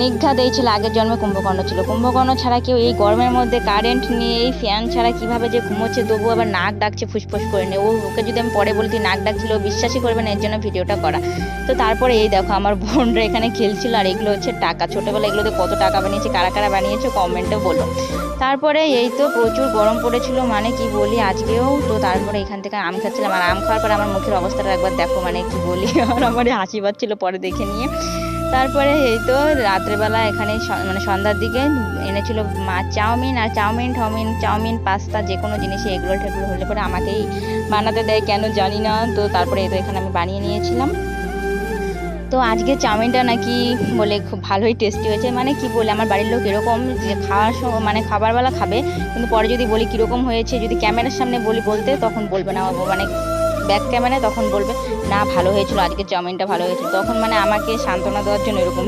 নিঘাত এই ছিল আগের জন্মে কুম্ভকর্ণ ছিল। কুম্ভকর্ণ ছাড়া কেউ এই গরমের মধ্যে কারেন্ট নিয়ে, এই ফ্যান ছাড়া কীভাবে যে ঘুমোচ্ছে তবু আবার নাক ডাকছে ফুসফুস করে নিয়ে। ও, ওকে যদি আমি পরে বলি নাক ডাকছিল বিশ্বাসই করবে না, এর জন্য ভিডিওটা করা। তো তারপরে এই দেখো, আমার বোনরা এখানে খেলছিল, আর এগুলো হচ্ছে টাকা। ছোটোবেলা এগুলোতে কত টাকা বানিয়েছে, কারা কারা বানিয়েছে কমেন্টে বলো। তারপরে এই তো প্রচুর গরম পড়েছিল মানে কি বলি, আজকেও তো তারপরে এখান থেকে আম খাচ্ছিলাম। আর আম খাওয়ার পরে আমার মুখের অবস্থাটা একবার দেখো মানে কি বলি, আর আমার হাসি পাচ্ছিল পরে দেখে নিয়ে। তারপরে এই তো রাত্রেবেলা এখানে মানে সন্ধ্যার দিকে এনেছিল মা চাউমিন, আর চাউমিন, ঠাউমিন, চাউমিন, পাস্তা যে কোনো জিনিসে এগুলো টেগুলো হলে পরে আমাকেই বানাতে দেয়, কেন জানি না। তো তারপরে এই তো এখানে আমি বানিয়ে নিয়েছিলাম। তো আজকে চাউমিনটা নাকি বলে খুব ভালোই টেস্টি হয়েছে। মানে কি বলে, আমার বাড়ির লোক এরকম যে খাওয়ার মানে খাবারবেলা খাবে, কিন্তু পরে যদি বলি কীরকম হয়েছে, যদি ক্যামেরার সামনে বলি বলতে, তখন বলবে না মানে ব্যাক ক্যামেরায় তখন বলবে, না, ভালো হয়েছিল আজকে চাউমিনটা ভালো হয়েছিল তখন মানে আমাকে সান্ত্বনা দেওয়ার জন্য এরকম